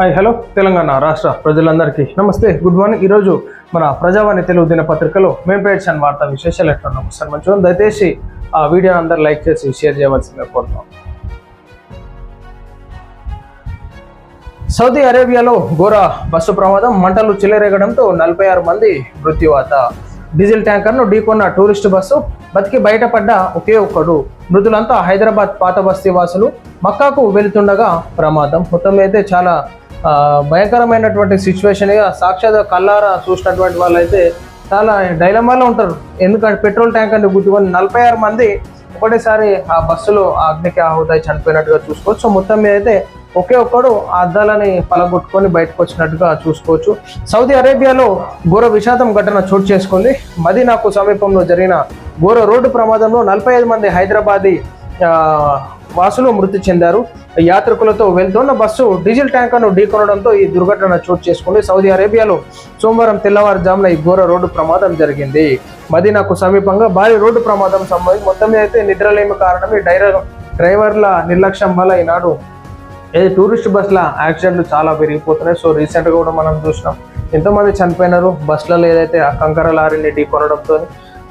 Hi hello Telangana రాష్ట్ర ప్రజలందరికీ నమస్తే. Good morning. ఈరోజు మన ప్రజావాణి తెలుగు దినపత్రికలో మేము పేర్చాను వార్తా విశేషాలు ఎట్లా సార్ మంచిగా దయచేసి ఆ వీడియో అందరు లైక్ చేసి షేర్ చేయవలసిందిగా కోరుతాం సౌదీ అరేబియాలో ఘోర బస్సు ప్రమాదం మంటలు చెలరేగడంతో నలభై ఆరు మంది మృత్యువాత. డీజిల్ ట్యాంకర్ను ఢీకొన్న టూరిస్ట్ బస్సు బతికి బయటపడ్డ ఒకే ఒక్కడు. మృతులంతా హైదరాబాద్ పాత బస్తీ వాసులు. మక్కాకు వెళుతుండగా ప్రమాదం. మొత్తం అయితే చాలా భయంకరమైనటువంటి సిచ్యువేషన్గా సాక్షాత్ కల్లారా చూసినటువంటి వాళ్ళైతే చాలా డైలమాలో ఉంటారు. ఎందుకంటే పెట్రోల్ ట్యాంకర్ని గుద్దుకొని నలభై ఆరు మంది ఒకటేసారి ఆ బస్సులో అగ్నికి ఆహుతాయి చనిపోయినట్టుగా చూసుకోవచ్చు. మొత్తం మీద అయితే ఒకే ఒక్కడు అద్దాలని పలగొట్టుకొని బయటకు వచ్చినట్టుగా చూసుకోవచ్చు. సౌదీ అరేబియాలో ఘోర విషాదం ఘటన చోటు చేసుకుంది. మదీనాకు సమీపంలో జరిగిన ఘోర రోడ్డు ప్రమాదంలో నలభై ఐదు మంది హైదరాబాదీ వాసులు మృతి చెందారు. యాత్రికులతో వెళ్తున్న బస్సు డీజిల్ ట్యాంకర్ను ఢీకొనడంతో ఈ దుర్ఘటన చోటు చేసుకుంది. సౌదీ అరేబియాలో సోమవారం తెల్లవారుజామున ఈ ఘోర రోడ్డు ప్రమాదం జరిగింది. మదీనాకు సమీపంగా భారీ రోడ్డు ప్రమాదం సంభవించి మొత్తం మీద అయితే నిద్రలేమి కారణం ఈ డ్రైవర్ల నిర్లక్ష్యం వల్ల ఈనాడు ఏది టూరిస్ట్ బస్ల యాక్సిడెంట్లు చాలా పెరిగిపోతున్నాయి. సో రీసెంట్గా కూడా మనం చూసినాం. ఎంతోమంది చనిపోయినారు. బస్సులలో ఏదైతే కంకర లారీని ఢీకొనడంతో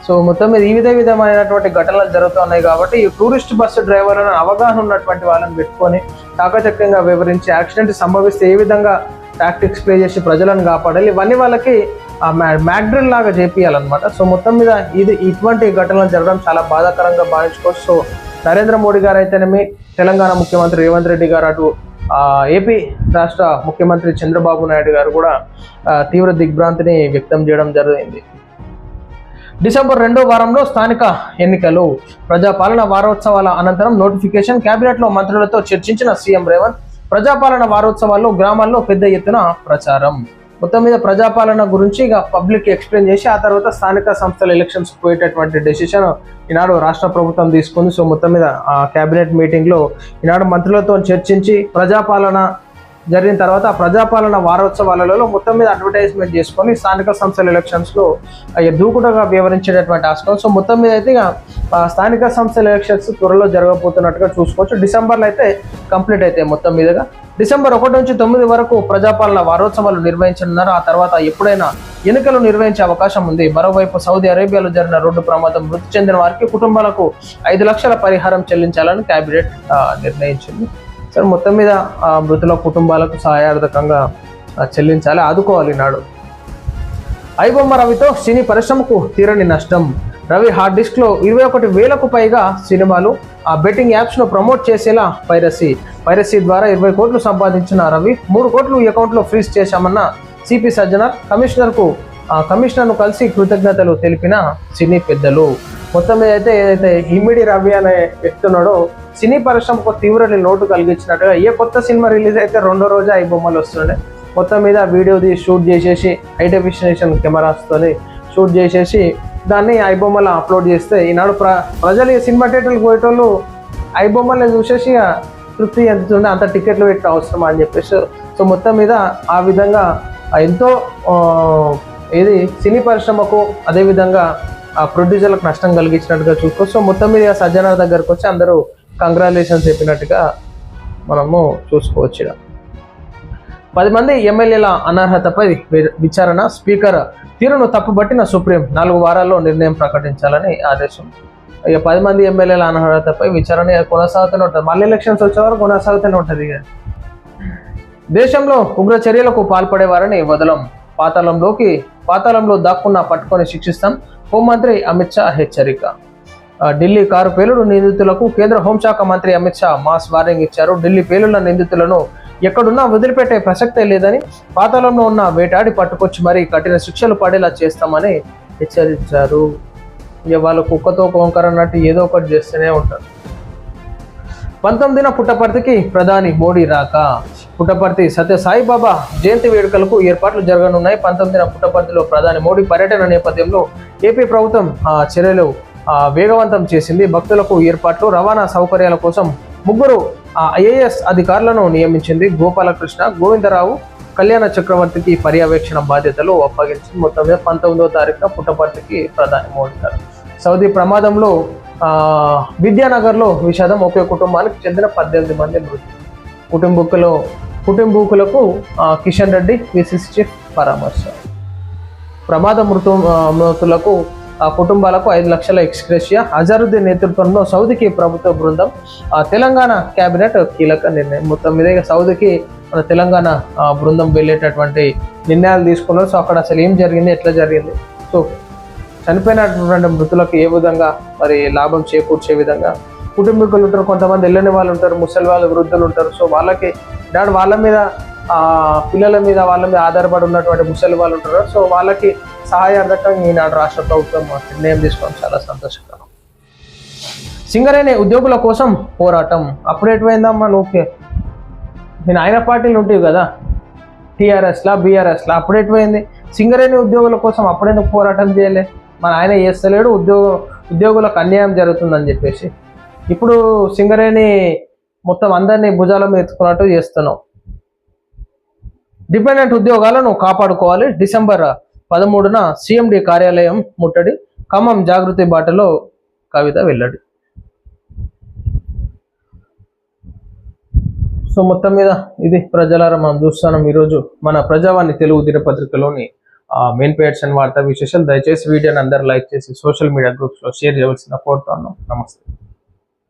సో మొత్తం మీద ఈ విధ విధమైనటువంటి ఘటనలు జరుగుతున్నాయి కాబట్టి ఈ టూరిస్ట్ బస్సు డ్రైవర్లను అవగాహన ఉన్నటువంటి వాళ్ళని పెట్టుకొని చాకచక్యంగా వివరించి యాక్సిడెంట్ సంభవిస్తే ఏ విధంగా టాక్టిక్స్ ప్లే చేసి ప్రజలను కాపాడాలి ఇవన్నీ వాళ్ళకి ఆ మ్యాగ్డ్రిల్ లాగా చేపియాలన్నమాట. సో మొత్తం మీద ఇది ఇటువంటి ఘటనలు జరగడం చాలా బాధాకరంగా భావించుకోవచ్చు. సో నరేంద్ర మోడీ గారు అయితేనేమి తెలంగాణ ముఖ్యమంత్రి రేవంత్ రెడ్డి గారు అటు ఏపీ రాష్ట్ర ముఖ్యమంత్రి చంద్రబాబు నాయుడు గారు కూడా తీవ్ర దిగ్భ్రాంతిని వ్యక్తం చేయడం జరిగింది. డిసెంబర్ రెండో వారంలో స్థానిక ఎన్నికలు. ప్రజాపాలన వారోత్సవాల అనంతరం నోటిఫికేషన్ కేబినెట్లో మంత్రులతో చర్చించిన సీఎం రేవంత్ ప్రజాపాలన వారోత్సవాల్లో గ్రామాల్లో పెద్ద ఎత్తున ప్రచారం. మొత్తం మీద ప్రజాపాలన గురించి ఇక పబ్లిక్ ఎక్స్ప్లెయిన్ చేసి ఆ తర్వాత స్థానిక సంస్థల ఎలక్షన్స్ పోయేటటువంటి డెసిషన్ ఈనాడు రాష్ట్ర ప్రభుత్వం తీసుకుంది. సో మొత్తం మీద ఆ కేబినెట్ మీటింగ్లో ఈనాడు మంత్రులతో చర్చించి ప్రజాపాలన జరిగిన తర్వాత ఆ ప్రజాపాలన వారోత్సవాలలో మొత్తం మీద అడ్వర్టైజ్మెంట్ చేసుకొని స్థానిక సంస్థల ఎలక్షన్స్లో దూకుడుగా వివరించేటటువంటి ఆస్కారం. సో మొత్తం మీద అయితే స్థానిక సంస్థల ఎలక్షన్స్ త్వరలో జరగబోతున్నట్టుగా చూసుకోవచ్చు. డిసెంబర్లో అయితే కంప్లీట్ అయితే మొత్తం మీదుగా. డిసెంబర్ ఒకటి నుంచి తొమ్మిది వరకు ప్రజాపాలన వారోత్సవాలు నిర్వహించనున్నారు. ఆ తర్వాత ఎప్పుడైనా ఎన్నికలు నిర్వహించే అవకాశం ఉంది. మరోవైపు సౌదీ అరేబియాలో జరిగిన రోడ్డు ప్రమాదం మృతి చెందిన వారికి కుటుంబాలకు ఐదు లక్షల పరిహారం చెల్లించాలని కేబినెట్ నిర్ణయించింది. సరే మొత్తం మీద ఆ మృతుల కుటుంబాలకు సహాయార్థకంగా చెల్లించాలి ఆదుకోవాలి నాడు. ఐబొమ్మ రవితో సినీ పరిశ్రమకు తీరని నష్టం. రవి హార్డ్ డిస్క్లో ఇరవై ఒకటి వేలకు పైగా సినిమాలు ఆ బెట్టింగ్ యాప్స్ను ప్రమోట్ చేసేలా పైరసీ. పైరసీ ద్వారా ఇరవై కోట్లు సంపాదించిన రవి మూడు కోట్లు ఈ ఫ్రీజ్ చేశామన్న సిపి సజ్జనార్ కమిషనర్కు ఆ కమిషనర్ను కలిసి కృతజ్ఞతలు తెలిపిన సినీ పెద్దలు. మొత్తం మీద అయితే ఏదైతే ఇమ్మిడి రవి అనే వ్యక్తున్నాడో సినీ పరిశ్రమకు తీవ్రని లోటు కలిగించినట్టుగా ఏ కొత్త సినిమా రిలీజ్ అయితే రెండో రోజే ఐ బొమ్మలు వస్తుండే. మొత్తం మీద వీడియో తీసి షూట్ చేసేసి హై డెఫినేషన్ కెమెరాస్తోని షూట్ చేసేసి దాన్ని ఐబొమ్మలో అప్లోడ్ చేస్తే ఈనాడు ప్ర ప్రజలు ఈ సినిమా థియేటర్కి పోయేటోళ్ళు ఐబొమ్మల్ని చూసేసి తృప్తి ఎంత అంత టికెట్లు పెట్టిన అవసరం అని చెప్పేసి. సో మొత్తం మీద ఆ విధంగా ఎంతో ఇది సినీ పరిశ్రమకు అదేవిధంగా ప్రొడ్యూసర్లకు నష్టం కలిగించినట్టుగా చూసుకోవచ్చు సో మొత్తం మీద సజ్జన దగ్గరకు వచ్చి అందరూ కంగ్రాచులేషన్స్ చెప్పినట్టుగా మనము చూసుకోవచ్చు ఇక్కడ పది మంది ఎమ్మెల్యేల అనర్హతపై విచారణ. స్పీకర్ తీరును తప్పుబట్టిన సుప్రీం నాలుగు వారాల్లో నిర్ణయం ప్రకటించాలని ఆదేశం. ఇక పది మంది ఎమ్మెల్యేల అనర్హతపై విచారణ కొనసాగుతూనే ఉంటుంది. మళ్ళీ ఎలక్షన్స్ వచ్చే వరకు కొనసాగుతూనే ఉంటుంది ఇక. దేశంలో ఉగ్ర చర్యలకు పాల్పడేవారని వదలం. పాతాళంలోకి పాతాళంలో దాక్కున్న పట్టుకొని శిక్షిస్తాం. హోంమంత్రి అమిత్ షా హెచ్చరిక. ఢిల్లీ కారు పేలుడు నిందితులకు కేంద్ర హోంశాఖ మంత్రి అమిత్ షా మాస్ వార్నింగ్ ఇచ్చారు. ఢిల్లీ పేలుళ్ళ నిందితులను ఎక్కడున్నా వదిలిపెట్టే ప్రసక్తే లేదని పాతాళంలో ఉన్న వేటాడి పట్టుకొచ్చి మరీ కఠిన శిక్షలు పడేలా చేస్తామని హెచ్చరించారు. ఇక వాళ్ళు కుక్కతో కోంకర అన్నట్టు ఏదో ఒకటి చేస్తూనే ఉంటారు. పంతొమ్మిదిన పుట్టపర్తికి ప్రధాని మోడీ రాక. పుట్టపర్తి సత్య సాయిబాబా జయంతి వేడుకలకు ఏర్పాట్లు జరగనున్నాయి. పంతొమ్మిదిన పుట్టపర్తిలో ప్రధాని మోడీ పర్యటన నేపథ్యంలో ఏపీ ప్రభుత్వం ఆ, చర్యలు వేగవంతం చేసింది. భక్తులకు ఏర్పాట్లు రవాణా సౌకర్యాల కోసం ముగ్గురు ఐఏఎస్ అధికారులను నియమించింది గోపాలకృష్ణ. గోవిందరావు కళ్యాణ చక్రవర్తికి పర్యవేక్షణ బాధ్యతలు అప్పగించింది. మొత్తం మీద పంతొమ్మిదవ తారీఖున పుట్టపర్తికి ప్రధాని మోడీ గారు. సౌదీ ప్రమాదంలో విద్యానగర్లో విషాదం ఒకే కుటుంబానికి చెందిన పద్దెనిమిది మంది మృతి కుటుంబకులు కుటుంబీకులకు కిషన్ రెడ్డి పిసిసి చీఫ్ పరామర్శ. ప్రమాద మృతు మృతులకు ఆ కుటుంబాలకు ఐదు లక్షల ఎక్స్గ్రేషియా. అజరుద్దీన్ నేతృత్వంలో సౌదీకి ప్రభుత్వ బృందం ఆ, తెలంగాణ కేబినెట్ కీలక నిర్ణయం. మొత్తం మీద సౌదీకి మన తెలంగాణ బృందం వెళ్ళేటటువంటి నిర్ణయాలు తీసుకున్నారు. సో అక్కడ అసలు ఏం జరిగింది ఎట్లా జరిగింది? సో చనిపోయినటువంటి మృతులకు ఏ విధంగా మరి లాభం చేకూర్చే విధంగా? కుటుంబీకులు ఉంటారు కొంతమంది వెళ్ళని వాళ్ళు ఉంటారు ముసలి వాళ్ళు వృద్ధులు ఉంటారు. సో వాళ్ళకి దాని వాళ్ళ మీద పిల్లల మీద వాళ్ళ మీద ఆధారపడి ఉన్నటువంటి ముసలి వాళ్ళు ఉంటారు. సో వాళ్ళకి సహాయార్థకం ఈనాడు రాష్ట్ర ప్రభుత్వం నిర్ణయం తీసుకోవడం చాలా సంతోషకరం. సింగరేణి ఉద్యోగుల కోసం పోరాటం. అప్పుడు ఎటువైందమ్మా నువ్వు? నేను ఆయన పార్టీలు ఉంటాయి కదా. టీఆర్ఎస్లా బీఆర్ఎస్లా అప్పుడు ఎటువైంది? సింగరేణి ఉద్యోగుల కోసం అప్పుడెందుకు పోరాటం చేయలే? మన ఆయన చేస్తలేడు ఉద్యోగ ఉద్యోగులకు అన్యాయం జరుగుతుందని చెప్పేసి. ఇప్పుడు సింగరేణి మొత్తం అందరినీ భుజాల మీద ఎత్తుకున్నట్టు చేస్తున్నావు. డిపెండెంట్ ఉద్యోగాలను కాపాడుకోవాలి. డిసెంబర్ పదమూడున సిఎండి కార్యాలయం ముట్టడి. ఖమ్మం జాగృతి బాటలో కవిత వెల్లడి. సో మొత్తం మీద ఇది ప్రజలారా మనం చూస్తున్నాం. ఈరోజు మన ప్రజావాణి తెలుగు దినపత్రికలోని మెయిన్ పేర్స్ అండ్ వార్తా విశేషాలు. దయచేసి వీడియోని అందరూ లైక్ చేసి సోషల్ మీడియా గ్రూప్స్లో షేర్ చేయవలసిన కోరుతున్నాం నమస్తే.